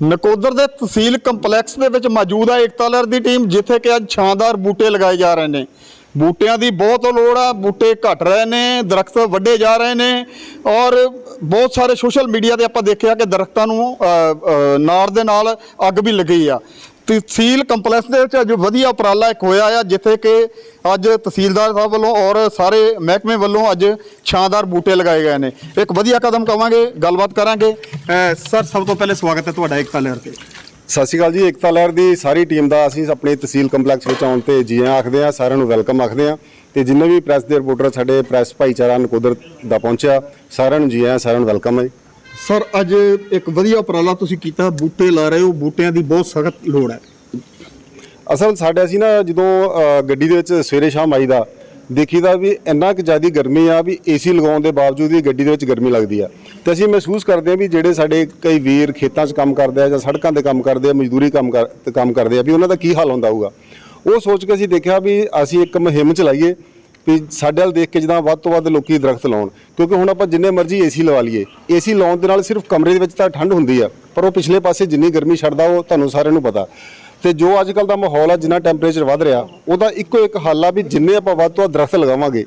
ਨਕੋਦਰ ਦੇ ਤਹਿਸੀਲ ਕੰਪਲੈਕਸ ਦੇ ਵਿੱਚ ਮੌਜੂਦ ਹੈ ਏਕਤਾ ਲਹਿਰ ਦੀ ਟੀਮ ਜਿੱਥੇ ਕਿ ਅੱਜ ਸ਼ਾਨਦਾਰ ਬੂਟੇ ਲਗਾਏ ਜਾ ਰਹੇ ਨੇ। ਬੂਟਿਆਂ ਦੀ ਬਹੁਤ ਲੋੜ ਆ ਬੂਟੇ ਘਟ ਰਹੇ ਨੇ ਦਰਖਤ ਵੱਡੇ ਜਾ ਰਹੇ ਨੇ ਔਰ ਬਹੁਤ ਸਾਰੇ ਸੋਸ਼ਲ ਮੀਡੀਆ ਤੇ ਆਪਾਂ ਦੇਖਿਆ ਕਿ ਦਰਖਤਾਂ ਨੂੰ ਅ, ਨਾੜ ਦੇ ਨਾਲ ਅੱਗ ਵੀ ਲੱਗੀ ਆ। ਤਹਿਸੀਲ ਕੰਪਲੈਕਸ ਦੇ ਵਿੱਚ ਅੱਜ ਵਧੀਆ ਉਪਰਾਲਾ ਇੱਕ ਹੋਇਆ ਆ, ਜਿੱਥੇ ਕਿ ਅੱਜ ਤਹਿਸੀਲਦਾਰ ਸਾਹਿਬ ਵੱਲੋਂ ਔਰ ਸਾਰੇ ਮਹਿਕਮੇ ਵੱਲੋਂ ਅੱਜ ਸ਼ਾਨਦਾਰ ਬੂਟੇ ਲਗਾਏ ਗਏ ਨੇ। ਇੱਕ ਵਧੀਆ ਕਦਮ ਕਵਾਂਗੇ, ਗੱਲਬਾਤ ਕਰਾਂਗੇ। ਸਰ, ਸਭ ਤੋਂ ਪਹਿਲੇ ਸਵਾਗਤ ਹੈ ਤੁਹਾਡਾ ਏਕਤਾ ਲਹਿਰ ਤੇ। ਸਤਿ ਸ਼੍ਰੀ ਅਕਾਲ ਜੀ, ਏਕਤਾ ਲਹਿਰ ਦੀ ਸਾਰੀ ਟੀਮ ਦਾ ਅਸੀਂ ਆਪਣੀ ਤਹਿਸੀਲ ਕੰਪਲੈਕਸ ਵਿੱਚ ਆਉਣ ਤੇ ਜੀਆਂ ਆਖਦੇ ਹਾਂ, ਸਾਰਿਆਂ ਨੂੰ ਵੈਲਕਮ ਆਖਦੇ ਹਾਂ। ਤੇ ਜਿੰਨੇ ਵੀ ਪ੍ਰੈਸ ਦੇ ਰਿਪੋਰਟਰ, ਸਾਡੇ ਪ੍ਰੈਸ ਭਾਈਚਾਰਾ ਨਕੋਦਰ ਦਾ ਪਹੁੰਚਿਆ, ਸਾਰਿਆਂ ਨੂੰ ਜੀ ਸਾਰਿਆਂ ਨੂੰ ਵੈਲਕਮ ਹੈ ਸਰ ਅੱਜ ਇੱਕ ਵਧੀਆ ਉਪਰਾਲਾ ਤੁਸੀਂ ਕੀਤਾ ਬੂਟੇ ਲਾ ਰਹੇ ਹੋ ਬੂਟਿਆਂ ਦੀ ਬਹੁਤ ਸਖਤ ਲੋੜ ਹੈ। ਅਸਲ ਸਾਡੇ ਅਸੀਂ ਨਾ ਜਦੋਂ ਅ, ਗੱਡੀ ਦੇ ਵਿੱਚ ਸਵੇਰੇ ਸ਼ਾਮ ਆਈਦਾ ਦੇਖੀਦਾ ਵੀ ਇੰਨਾ ਕੁ ਜ਼ਿਆਦੀ ਗਰਮੀ ਆ ਵੀ ਏਸੀ ਲਗਾਉਣ ਦੇ ਬਾਵਜੂਦ ਵੀ ਗੱਡੀ ਦੇ ਵਿੱਚ ਗਰਮੀ ਲੱਗਦੀ ਆ। ਤੇ ਅਸੀਂ ਮਹਿਸੂਸ ਕਰਦੇ ਆ ਵੀ ਜਿਹੜੇ ਸਾਡੇ ਕਈ ਵੀਰ ਖੇਤਾਂ 'ਚ ਕੰਮ ਕਰਦੇ ਆ ਜਾਂ ਸੜਕਾਂ ਤੇ ਕੰਮ ਕਰਦੇ ਆ ਮਜ਼ਦੂਰੀ ਕੰਮ ਕਰ ਤੇ ਕੰਮ ਕਰਦੇ ਆ ਵੀ ਉਹਨਾਂ ਦਾ ਕੀ ਹਾਲ ਹੁੰਦਾ ਹੋਊਗਾ। ਉਹ ਸੋਚ ਕੇ ਅਸੀਂ ਦੇਖਿਆ ਵੀ ਅਸੀਂ ਇੱਕ ਮੁਹਿੰਮ ਚਲਾਈਏ ਵੀ ਸਾਡੇ ਵੱਲ ਦੇਖ ਕੇ ਜਿੱਦਾਂ ਵੱਧ ਤੋਂ ਵੱਧ ਲੋਕੀ ਦਰਖਤ ਲਾਉਣ। ਕਿਉਂਕਿ ਹੁਣ ਆਪਾਂ ਜਿੰਨੇ ਮਰਜ਼ੀ ਏਸੀ ਲਵਾ ਲਈਏ। ਏਸੀ ਲਾਉਣ ਦੇ ਨਾਲ ਸਿਰਫ ਕਮਰੇ ਦੇ ਵਿੱਚ ਤਾਂ ਠੰਡ ਹੁੰਦੀ ਆ, ਪਰ ਉਹ ਪਿਛਲੇ ਪਾਸੇ ਜਿੰਨੀ ਗਰਮੀ ਛੱਡਦਾ ਉਹ ਤੁਹਾਨੂੰ ਸਾਰਿਆਂ ਨੂੰ ਪਤਾ। ਤੇ ਜੋ ਅੱਜ ਕੱਲ ਦਾ ਮਾਹੌਲ ਆ, ਜਿੰਨਾ ਟੈਂਪਰੇਚਰ ਵੱਧ ਰਿਹਾ, ਉਹਦਾ ਇੱਕੋ ਇੱਕ ਹੱਲ ਆ ਵੀ ਜਿੰਨੇ ਆਪਾਂ ਵੱਧ ਤੋਂ ਵੱਧ ਦਰਖਤ ਲਗਾਵਾਂਗੇ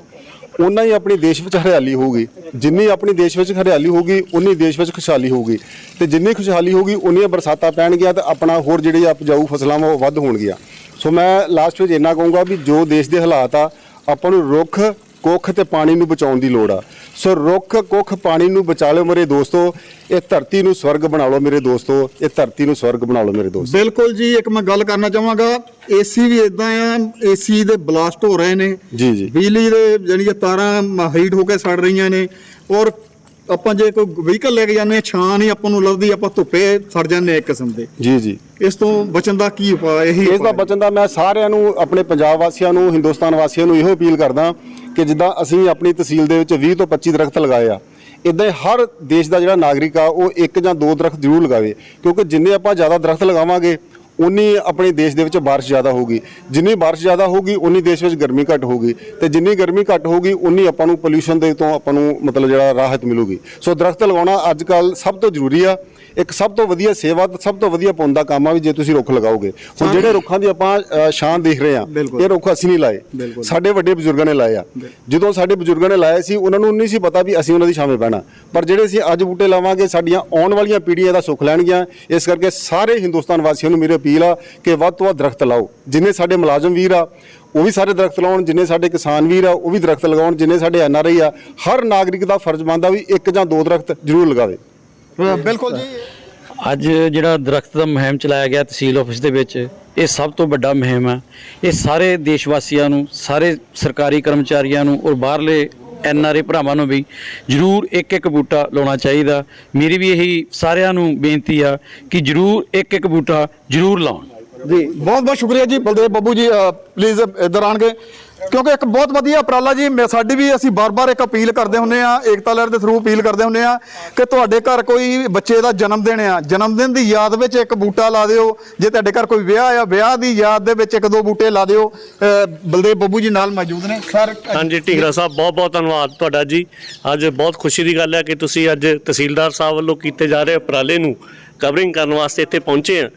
ਉਨਾ ਹੀ ਆਪਣੇ ਦੇਸ਼ ਵਿੱਚ ਹਰਿਆਲੀ ਹੋਊਗੀ। ਜਿੰਨੀ ਆਪਣੇ ਦੇਸ਼ ਵਿੱਚ ਹਰਿਆਲੀ ਹੋਊਗੀ ਉਨੀ ਦੇਸ਼ ਵਿੱਚ ਖੁਸ਼ਹਾਲੀ ਹੋਊਗੀ। ਤੇ ਜਿੰਨੀ ਖੁਸ਼ਹਾਲੀ ਹੋਊਗੀ ਉਨੀਆਂ ਬਰਸਾਤਾਂ ਪੈਣਗੀਆਂ ਤੇ ਆਪਣਾ ਹੋਰ ਜਿਹੜੇ ਉਪਜਾਊ ਫਸਲਾਂ ਵਾ ਉਹ ਵੱਧ ਹੋਣਗੀਆਂ। ਸੋ ਮੈਂ ਲਾਸਟ ਵਿੱਚ ਇੰਨਾ ਕਹੂੰਗਾ ਵੀ ਜੋ ਦੇਸ਼ ਦੇ ਹਾਲਾਤ ਆ ਆਪਾਂ ਨੂੰ ਰੁੱਖ ਕੁੱਖ ਤੇ ਪਾਣੀ ਨੂੰ ਬਚਾਉਣ ਦੀ ਲੋੜ ਆ। ਸੋ ਰੁੱਖ ਕੁੱਖ ਪਾਣੀ ਨੂੰ ਬਚਾ ਲਿਓ ਮੇਰੇ ਦੋਸਤੋ। ਇਹ ਧਰਤੀ ਨੂੰ ਸਵਰਗ ਬਣਾ ਲਓ ਮੇਰੇ ਦੋਸਤੋ। ਇਹ ਧਰਤੀ ਨੂੰ ਸਵਰਗ ਬਣਾ ਲਓ ਮੇਰੇ ਦੋਸਤੋ। ਬਿਲਕੁਲ ਜੀ ਇੱਕ ਮੈਂ ਗੱਲ ਕਰਨਾ ਚਾਹਾਂਗਾ। ਏਸੀ ਵੀ ਇਦਾਂ ਆ ਏਸੀ ਦੇ ਬਲਾਸਟ ਹੋ ਰਹੇ ਨੇ। ਜੀ ਜੀ। ਬਿਜਲੀ ਦੇ ਜਿਹੜੀਆਂ ਤਾਰਾਂ ਹੀਟ ਹੋ ਕੇ ਸੜ ਰਹੀਆਂ ਨੇ। ਔਰ ਆਪਾਂ ਜੇ ਕੋਈ ਵਹੀਕਲ ਲੈ ਕੇ ਜਾਂਦੇ ਹਾਂ ਛਾਂ ਨਹੀਂ ਆਪਾਂ ਨੂੰ ਲੱਭਦੀ ਆਪਾਂ ਧੁੱਪੇ ਸੜ ਜਾਂਦੇ ਹਾਂ ਇੱਕ ਕਿਸਮ ਦੇ। ਜੀ ਜੀ। ਇਸ ਤੋਂ ਬਚਣ ਦਾ ਕੀ ਉਪਾਅ ਇਹੀ ਇਸ ਦਾ। ਬਚਨ ਦਾ ਮੈਂ ਸਾਰਿਆਂ ਨੂੰ ਆਪਣੇ ਪੰਜਾਬ ਵਾਸੀਆਂ ਨੂੰ ਹਿੰਦੁਸਤਾਨ ਵਾਸੀਆਂ ਨੂੰ ਇਹੋ ਅਪੀਲ ਕਰਦਾ ਕਿ ਜਿੱਦਾਂ ਅਸੀਂ ਆਪਣੀ ਤਹਿਸੀਲ ਦੇ ਵਿੱਚ 20 ਤੋਂ 25 ਦਰਖਤ ਲਗਾਏ ਆ ਇਦਾਂ ਹਰ ਦੇਸ਼ ਦਾ ਜਿਹੜਾ ਨਾਗਰਿਕ ਆ ਉਹ ਇੱਕ ਜਾਂ ਦੋ ਦਰਖਤ ਜ਼ਰੂਰ ਲਗਾਵੇ ਕਿਉਂਕਿ ਜਿੰਨੇ ਆਪਾਂ ਜ਼ਿਆਦਾ ਦਰਖਤ ਲਗਾਵਾਂਗੇ ਉਨੀ ਆਪਣੇ ਦੇਸ਼ ਦੇ ਵਿੱਚ ਬਾਰਿਸ਼ ਜ਼ਿਆਦਾ ਹੋਊਗੀ ਜਿੰਨੀ ਬਾਰਿਸ਼ ਜ਼ਿਆਦਾ ਹੋਊਗੀ ਉਨੀ ਦੇਸ਼ ਵਿੱਚ ਗਰਮੀ ਘੱਟ ਹੋਊਗੀ ਤੇ ਜਿੰਨੀ ਗਰਮੀ ਘੱਟ ਹੋਊਗੀ ਉਨੀ ਆਪਾਂ ਨੂੰ ਪੋਲੂਸ਼ਨ ਦੇ ਤੋਂ ਆਪਾਂ ਨੂੰ ਮਤਲਬ ਜਿਹੜਾ ਰਾਹਤ ਮਿਲੂਗੀ। ਸੋ ਦਰਖਤ ਲਗਾਉਣਾ ਅੱਜ ਕੱਲ ਸਭ ਤੋਂ ਜ਼ਰੂਰੀ ਆ। ਇੱਕ ਸਭ ਤੋਂ ਵਧੀਆ ਸੇਵਾ ਤੇ ਸਭ ਤੋਂ ਵਧੀਆ ਪੁੰਨ ਦਾ ਕੰਮ ਆ ਵੀ ਜੇ ਤੁਸੀਂ ਰੁੱਖ ਲਗਾਓਗੇ। ਹੁਣ ਜਿਹੜੇ ਰੁੱਖਾਂ ਦੀ ਆਪਾਂ ਅ, ਸ਼ਾਨ ਦੇਖ ਰਹੇ ਆ ਬਿਲਕੁਲ। ਇਹ ਰੁੱਖ ਅਸੀਂ ਨਹੀਂ ਲਾਏ। ਬਿਲਕੁਲ। ਸਾਡੇ ਵੱਡੇ ਬਜ਼ੁਰਗਾਂ ਨੇ ਲਾਏ ਆ। ਜਦੋਂ ਸਾਡੇ ਬਜ਼ੁਰਗਾਂ ਨੇ ਲਾਏ ਸੀ ਉਹਨਾਂ ਨੂੰ ਨਹੀਂ ਸੀ ਪਤਾ ਵੀ ਅਸੀਂ ਉਹਨਾਂ ਦੀ ਛਾਵੇਂ ਬਹਿਣਾ ਪਰ ਜਿਹੜੇ ਅਸੀਂ ਅੱਜ ਬੂਟੇ ਲਾਵਾਂਗੇ ਸਾਡੀਆਂ ਆਉਣ ਵਾਲੀਆਂ ਪੀੜ੍ਹੀਆਂ ਦਾ ਸੁੱਖ ਲੈਣਗੀਆਂ। ਇਸ ਕਰਕੇ ਸਾਰੇ ਹਿੰਦੁਸਤਾਨ ਵਾਸੀਆਂ ਨੂੰ ਮੇਰੀ ਅਪੀਲ ਆ ਕਿ ਵੱਧ ਤੋਂ ਵੱਧ ਦਰਖਤ ਲਾਓ। ਜਿੰਨੇ ਸਾਡੇ ਮੁਲਾਜ਼ਮ ਵੀਰ ਆ ਉਹ ਵੀ ਸਾਰੇ ਦਰਖਤ ਲਾਉਣ ਜਿੰਨੇ ਸਾਡੇ ਕਿਸਾਨ ਵੀਰ ਆ ਉਹ ਵੀ ਦਰਖਤ ਲਗਾਉਣ ਜਿੰਨੇ ਸਾਡੇ ਐਨਆਰਆਈ ਆ ਹਰ ਨਾਗਰਿਕ ਦਾ ਫਰਜ਼ ਬਣਦਾ ਵੀ ਇੱਕ ਜਾਂ ਦੋ ਦਰਖਤ ਜ਼ਰੂਰ ਲਗਾਵੇ। ਬਿਲਕੁਲ ਜੀ। ਅੱਜ ਜਿਹੜਾ ਦਰਖਤ ਦਾ ਮੁਹਿੰਮ ਚਲਾਇਆ ਗਿਆ ਤਹਿਸੀਲ ਆਫਿਸ ਦੇ ਵਿੱਚ ਇਹ ਸਭ ਤੋਂ ਵੱਡਾ ਮੁਹਿੰਮ ਹੈ। ਇਹ ਸਾਰੇ ਦੇਸ਼ ਵਾਸੀਆਂ ਨੂੰ ਸਾਰੇ ਸਰਕਾਰੀ ਕਰਮਚਾਰੀਆਂ ਨੂੰ ਔਰ ਬਾਹਰਲੇ ਐਨ ਆਰ ਆਈ ਭਰਾਵਾਂ ਨੂੰ ਵੀ ਜਰੂਰ ਇੱਕ ਇੱਕ ਬੂਟਾ ਲਾਉਣਾ ਚਾਹੀਦਾ। ਮੇਰੀ ਵੀ ਇਹੀ ਸਾਰਿਆਂ ਨੂੰ ਬੇਨਤੀ ਆ ਕਿ ਜਰੂਰ ਇੱਕ ਇੱਕ ਬੂਟਾ ਜਰੂਰ ਲਾਉਣ। ਜੀ ਬਹੁਤ ਬਹੁਤ ਸ਼ੁਕਰੀਆ ਜੀ ਬਲਦੇਵ ਬੱਬੂ ਜੀ ਪਲੀਜ਼ ਇੱਧਰ ਆਣਗੇ ਕਿਉਂਕਿ ਇੱਕ ਬਹੁਤ ਵਧੀਆ ਉਪਰਾਲਾ ਜੀ, ਮੈਂ ਸਾਡੀ ਵੀ ਅਸੀਂ ਬਾਰ-ਬਾਰ ਇੱਕ ਅਪੀਲ ਕਰਦੇ ਹੁੰਨੇ ਆ, ਏਕਤਾ ਲਹਿਰ ਦੇ ਥਰੂ ਅਪੀਲ ਕਰਦੇ ਹੁੰਨੇ ਆ ਕਿ ਤੁਹਾਡੇ ਘਰ ਕੋਈ ਬੱਚੇ ਦਾ ਜਨਮ ਦਿਨ ਆ, ਜਨਮ ਦਿਨ ਦੀ ਯਾਦ ਵਿੱਚ ਇੱਕ ਬੂਟਾ ਲਾ ਦਿਓ, ਜੇ ਤੁਹਾਡੇ ਘਰ ਕੋਈ ਵਿਆਹ ਆ, ਵਿਆਹ ਦੀ ਯਾਦ ਦੇ ਵਿੱਚ ਇੱਕ ਦੋ ਬੂਟੇ ਲਾ ਦਿਓ ਬਲਦੇਵ ਬੱਬੂ ਜੀ ਨਾਲ ਮੌਜੂਦ ਨੇ। ਸਰ ਹਾਂਜੀ, ਢੀਗਰਾ ਸਾਹਿਬ ਬਹੁਤ ਬਹੁਤ ਧੰਨਵਾਦ ਤੁਹਾਡਾ ਜੀ। ਅੱਜ ਬਹੁਤ ਖੁਸ਼ੀ ਦੀ ਗੱਲ ਹੈ ਕਿ ਤੁਸੀਂ ਅੱਜ ਤਹਿਸੀਲਦਾਰ ਸਾਹਿਬ ਵੱਲੋਂ ਕੀਤੇ ਜਾ ਰਹੇ ਉਪਰਾਲੇ ਨੂੰ ਕਵਰਿੰਗ ਕਰਨ ਵਾਸਤੇ ਇੱਥੇ ਪਹੁੰਚੇ ਆ।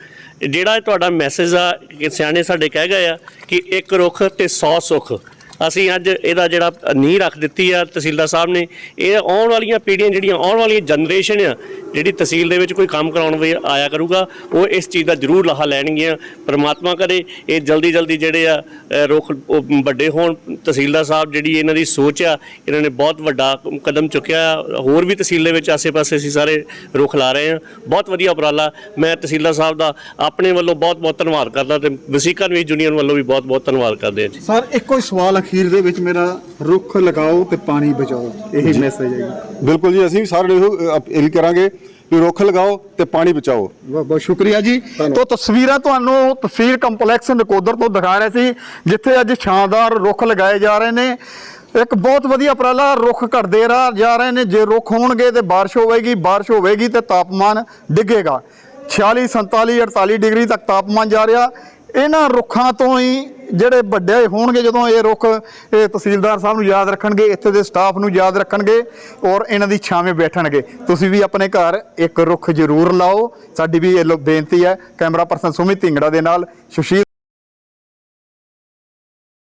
ਜਿਹੜਾ ਤੁਹਾਡਾ ਮੈਸੇਜ ਆ, ਕਿ ਸਿਆਣੇ ਸਾਡੇ ਕਹਿ ਗਏ ਆ ਕਿ ਇੱਕ ਰੁੱਖ ਤੇ 100 ਸੁੱਖ। ਅਸੀਂ ਅੱਜ ਇਹਦਾ ਜਿਹੜਾ ਨੀਂਹ ਰੱਖ ਦਿੱਤੀ ਆ ਤਹਿਸੀਲਦਾਰ ਸਾਹਿਬ ਨੇ, ਇਹ ਆਉਣ ਵਾਲੀਆਂ ਪੀੜ੍ਹੀਆਂ ਜਿਹੜੀਆਂ ਆਉਣ ਵਾਲੀਆਂ ਜਨਰੇਸ਼ਨ ਆ, ਜਿਹੜੀ ਤਹਿਸੀਲ ਦੇ ਵਿੱਚ ਕੋਈ ਕੰਮ ਕਰਾਉਣ ਵੀ ਆਇਆ ਕਰੂਗਾ, ਉਹ ਇਸ ਚੀਜ਼ ਦਾ ਜ਼ਰੂਰ ਲਾਹਾ ਲੈਣਗੀਆਂ, ਪ੍ਰਮਾਤਮਾ ਕਰੇ, ਇਹ ਜਲਦੀ ਜਲਦੀ ਜਿਹੜੇ ਆ ਰੁੱਖ ਵੱਡੇ ਹੋਣ, ਤਹਿਸੀਲਦਾਰ ਸਾਹਿਬ ਜਿਹੜੀ ਇਹਨਾਂ ਦੀ ਸੋਚ ਆ, ਇਹਨਾਂ ਨੇ ਬਹੁਤ ਵੱਡਾ ਕਦਮ ਚੁੱਕਿਆ ਆ। ਹੋਰ ਵੀ ਤਹਿਸੀਲ ਦੇ ਵਿੱਚ ਆਸੇ-ਪਾਸੇ ਅਸੀਂ ਸਾਰੇ ਰੁੱਖ ਲਾ ਰਹੇ ਹਾਂ ਬਹੁਤ ਵਧੀਆ ਉਪਰਾਲਾ, ਮੈਂ ਤਹਿਸੀਲਦਾਰ ਸਾਹਿਬ ਦਾ ਆਪਣੇ ਵੱਲੋਂ ਬਹੁਤ ਬਹੁਤ ਧੰਨਵਾਦ ਕਰਦਾ ਤੇ ਵਸੀਕਾ ਨਿਊਜ਼ ਯੂਨੀਅਨ ਵੱਲੋਂ ਵੀ ਬਹੁਤ ਬਹੁਤ ਧੰਨਵਾਦ ਕਰਦੇ ਹਾਂ ਜੀ ਸਰ, ਇੱਕੋ ਹੀ ਸਵਾਲ ਅਖੀਰ ਦੇ ਵਿੱਚ ਮੇਰਾ ਰੁੱਖ ਲਗਾਓ ਤੇ ਪਾਣੀ ਬਚਾਓ ਇਹੀ ਮੈਸੇਜ ਹੈ ਜੀ। ਬਿਲਕੁਲ ਜੀ ਅਸੀਂ ਵੀ ਸਾਰਿਆਂ ਨੂੰ ਇਹੋ ਅਪੀਲ ਕਰਾਂਗੇ ਵੀ ਰੁੱਖ ਲਗਾਓ ਤੇ ਪਾਣੀ ਬਚਾਓ। ਬਹੁਤ ਬਹੁਤ ਸ਼ੁਕਰੀਆ ਜੀ। ਤੋਂ ਤਸਵੀਰਾਂ ਤੁਹਾਨੂੰ ਤਹਿਸੀਲ ਕੰਪਲੈਕਸ ਨਕੋਦਰ ਤੋਂ ਦਿਖਾ ਰਹੇ ਸੀ ਜਿੱਥੇ ਅੱਜ ਸ਼ਾਨਦਾਰ ਰੁੱਖ ਲਗਾਏ ਜਾ ਰਹੇ ਨੇ। ਇੱਕ ਬਹੁਤ ਵਧੀਆ ਉਪਰਾਲਾ ਰੁੱਖ ਘਟਦੇ ਰਾ ਜਾ ਰਹੇ ਨੇ। ਜੇ ਰੁੱਖ ਹੋਣਗੇ ਤੇ ਬਾਰਿਸ਼ ਹੋਵੇਗੀ ਬਾਰਿਸ਼ ਹੋਵੇਗੀ ਤੇ ਤਾਪਮਾਨ ਡਿੱਗੇਗਾ। 46 47 48 ਡਿਗਰੀ ਤੱਕ ਤਾਪਮਾਨ ਜਾ ਰਿਹਾ। ਇਹਨਾਂ ਰੁੱਖਾਂ ਤੋਂ ਹੀ ਜਿਹੜੇ ਵੱਡੇ ਹੋਣਗੇ, ਜਦੋਂ ਇਹ ਰੁੱਖ ਇਹ ਤਹਿਸੀਲਦਾਰ ਸਾਹਿਬ ਨੂੰ ਯਾਦ ਰੱਖਣਗੇ, ਇੱਥੇ ਦੇ ਸਟਾਫ ਨੂੰ ਯਾਦ ਰੱਖਣਗੇ ਔਰ ਇਹਨਾਂ ਦੀ ਛਾਵੇਂ ਬੈਠਣਗੇ। ਤੁਸੀਂ ਵੀ ਆਪਣੇ ਘਰ ਇੱਕ ਰੁੱਖ ਜ਼ਰੂਰ ਲਾਓ। ਸਾਡੀ ਵੀ ਇਹ ਲੋ- ਬੇਨਤੀ ਹੈ, ਕੈਮਰਾ ਪਰਸਨ ਸੁਮਿਤ ਢਿੰਗੜਾ ਦੇ ਨਾਲ ਸੁਸ਼ੀਲ